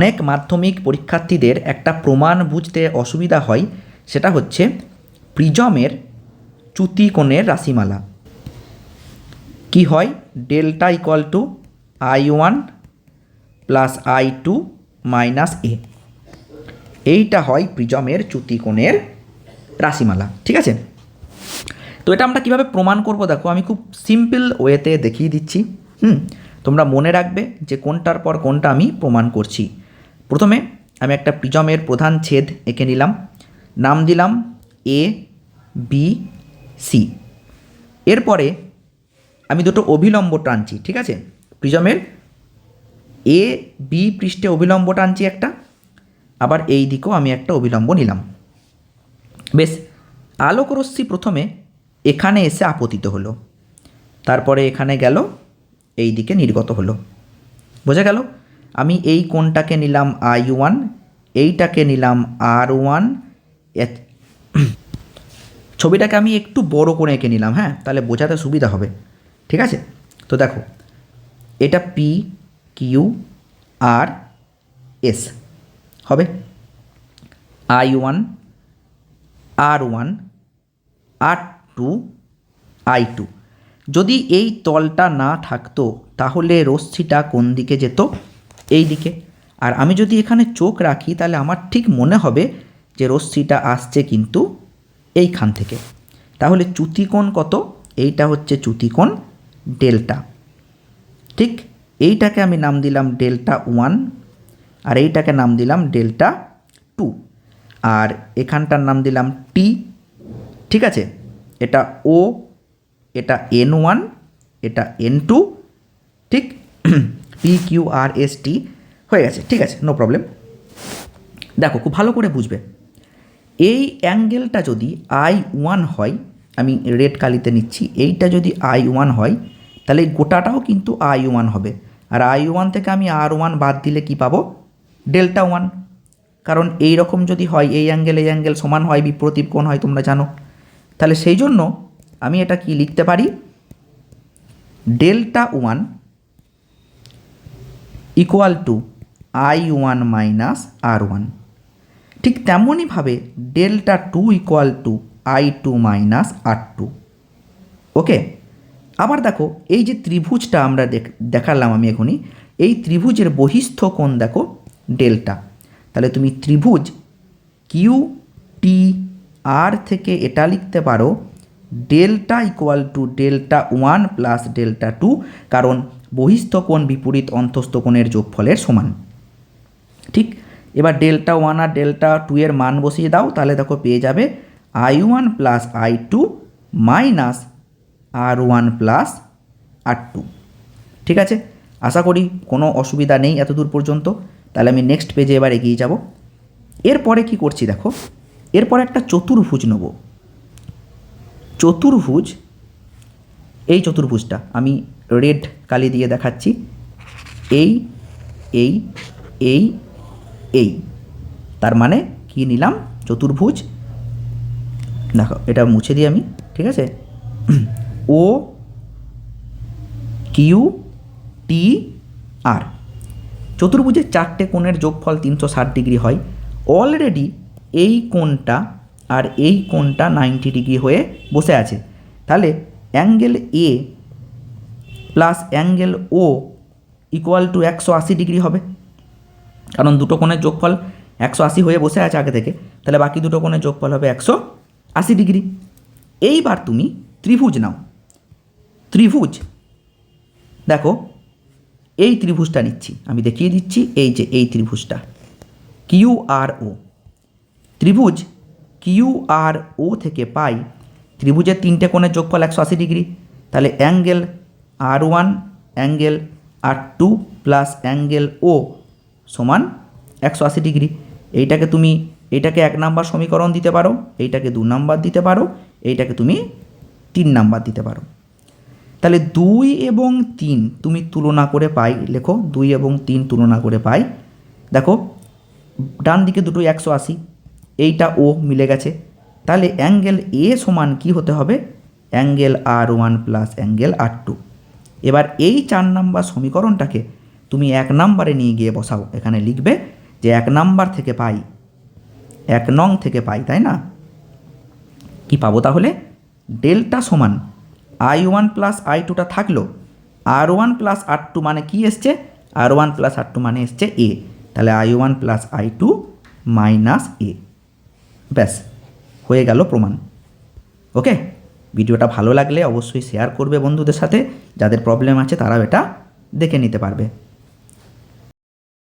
অনেক মাধ্যমিক পরীক্ষার্থীদের একটা প্রমাণ বুঝতে অসুবিধা হয়, সেটা হচ্ছে প্রিজমের চ্যুতিকোণের রাশিমালা। কি হয়? Delta equal to I one plus I two minus A. এইটা হয় প্রিজমের চ্যুতিকোণের রাশিমালা, ঠিক আছে? তো এটা আমরা কীভাবে প্রমাণ করব? দেখো, আমি খুব সিম্পল ওয়েতে দেখিয়ে দিচ্ছি। হুম? তোমরা মনে রাখবে যে কোনটার পর কোনটা আমি প্রমাণ করছি। প্রথমে আমি একটা প্রিজমের প্রধান ছেদ এঁকে নিলাম। নাম দিলাম এ বি সি এরপরে আমি দুটো অভিলম্ব টানছি, ঠিক আছে? প্রিজমের এ বি পৃষ্ঠে অভিলম্ব টানছি একটা, আবার এই দিকেও আমি একটা অভিলম্ব নিলাম। বেশ, আলোকরশ্মি প্রথমে এখানে এসে আপতিত হলো, তারপরে এখানে গেল, এই দিকে নির্গত হলো। বোঝা গেল? আমি এই কোণটাকে নিলাম আই ওয়ান, এইটাকে নিলাম আর ওয়ান ছবিটাকে আমি একটু বড় করে এঁকে নিলাম হ্যাঁ তাহলে বোঝাতে সুবিধা হবে। ঠিক আছে? তো দেখো, এটা পি কিউ আর এস হবে? I one, R one, R two, I two. যদি এই তলটা না থাকতো, তাহলে রশ্মিটা কোন দিকে যেত? এই দিকে আর আমি যদি এখানে চোখ রাখি, তাহলে আমার ঠিক মনে হবে যে রশ্মিটা আসছে কিন্তু এইখান থেকে। তাহলে চ্যুতিকোণ কত? এইটা হচ্ছে চ্যুতিকোণ ডেল্টা। ঠিক এইটাকে আমি নাম দিলাম ডেল্টা ওয়ান, আর এইটাকে নাম দিলাম ডেল্টা টু। আর এখানটার নাম দিলাম টি। ঠিক আছে? এটা ও, এটা এন ওয়ান, এটা এন টু। ঠিক? P Q R S T হয়ে গেছে, ঠিক আছে নো প্রবলেম দেখো, খুব ভালো করে বুঝবে। এই অ্যাঙ্গেলটা যদি আই ওয়ান হয়, আমি রেড কালিতে নিচ্ছি, এইটা যদি আই ওয়ান হয়, তাহলে গোটাটাও কিন্তু আই ওয়ান হবে। আর আই ওয়ান থেকে আমি আর ওয়ান বাদ দিলে কি পাবো? ডেল্টা ওয়ান কারণ এই রকম যদি হয়, এই অ্যাঙ্গেল এই অ্যাঙ্গেল সমান হয় বিপ্রতীপ কোণ হয়, তোমরা জানো। তাহলে সেই জন্য আমি এটা কি লিখতে পারি? Delta one equal to I one minus R one ঠিক তেমনইভাবে delta two equal to I two minus R two okay আবার দেখো, এই যে ত্রিভুজটা আমরা দেখ- দেখালাম আমি এখনই, এই ত্রিভুজের বহিস্থ কোণ দেখো ডেল্টা তাহলে তুমি ত্রিভুজ কিউ টি আর থেকে এটা লিখতে পারো delta equal to delta one plus delta two কারণ বহিস্থ কোণ বিপরীত অন্তস্থ কোণের যোগফলের সমান। ঠিক? এবার ডেল্টা ওয়ান আর ডেল্টা টু এর মান বসিয়ে দাও, তাহলে দেখো পেয়ে যাবে I one plus I two minus R one plus R two ঠিক আছে? আশা করি কোনো অসুবিধা নেই এত দূর পর্যন্ত। তাহলে আমি নেক্সট পেজে এবার এগিয়ে যাব। এরপরে কি করছি দেখো? এরপরে একটা চতুর্ভুজ নেব। চতুর্ভুজ, এই চতুর্ভুজটা আমি রেড কালি দিয়ে দেখাচ্ছি। এই এই এই এই। তার মানে কি নিলাম? চতুর্ভুজ। দেখো, এটা মুছে দিই আমি, ঠিক আছে? ও, কিউ, টি, আর। চতুর্ভুজের চারটে কোণের যোগফল তিনশো ষাট ডিগ্রি হয়। অলরেডি এই কোণটা আর এই কোণটা নাইনটি ডিগ্রি হয়ে বসে আছে। তাহলে angle A plus angle O equal to একশো আশি ডিগ্রি হবে। কারণ দুটো কোণের যোগফল একশো আশি হয়ে বসে আছে আগে থেকে। তাহলে বাকি দুটো কোণের যোগফল হবে একশো আশি ডিগ্রি এইবার তুমি ত্রিভুজ নাও। ত্রিভুজ, দেখো, এই ত্রিভুজটা নিচ্ছি। আমি দেখিয়ে দিচ্ছি এই যে এই ত্রিভুজটা। কিউ আর ও ত্রিভুজ কিউ আর ও থেকে পাই, ত্রিভুজের তিনটে কোণের যোগফল একশো আশি ডিগ্রি, তাহলে angle R one angle R two plus angle O সমান একশো আশি ডিগ্রি। এইটাকে তুমি এইটাকে এক নাম্বার সমীকরণ দিতে পারো, এইটাকে দু নাম্বার দিতে পারো, এইটাকে তুমি তিন নাম্বার দিতে পারো। তাহলে দুই এবং তিন তুমি তুলনা করে পাই, লেখো, দুই এবং তিন তুলনা করে পাই। দেখো ডান দিকে দুটো একশো আশি এইটা ও মিলে গেছে। তাহলে অ্যাঙ্গেল এ সমান কি হতে হবে? Angle R one plus angle R two. এবার এই চার নাম্বার সমীকরণটাকে তুমি এক নাম্বারে নিয়ে গিয়ে বসাও। এখানে লিখবে যে এক নাম্বার থেকে পাই, এক নং থেকে পাই, তাই না? কি পাবো তাহলে? ডেল্টা সমান আই ওয়ান প্লাস আই টুটা থাকল। R one plus R two মানে কি এসছে? R one plus R two মানে এসছে এ। তাহলে I one plus I two minus A. ব্যাস, হয়ে গেল প্রমাণ। ওকে? ভিডিওটা ভালো লাগলে অবশ্যই শেয়ার করবে বন্ধুদের সাথে। যাদের প্রবলেম আছে তারাও এটা দেখে নিতে পারবে।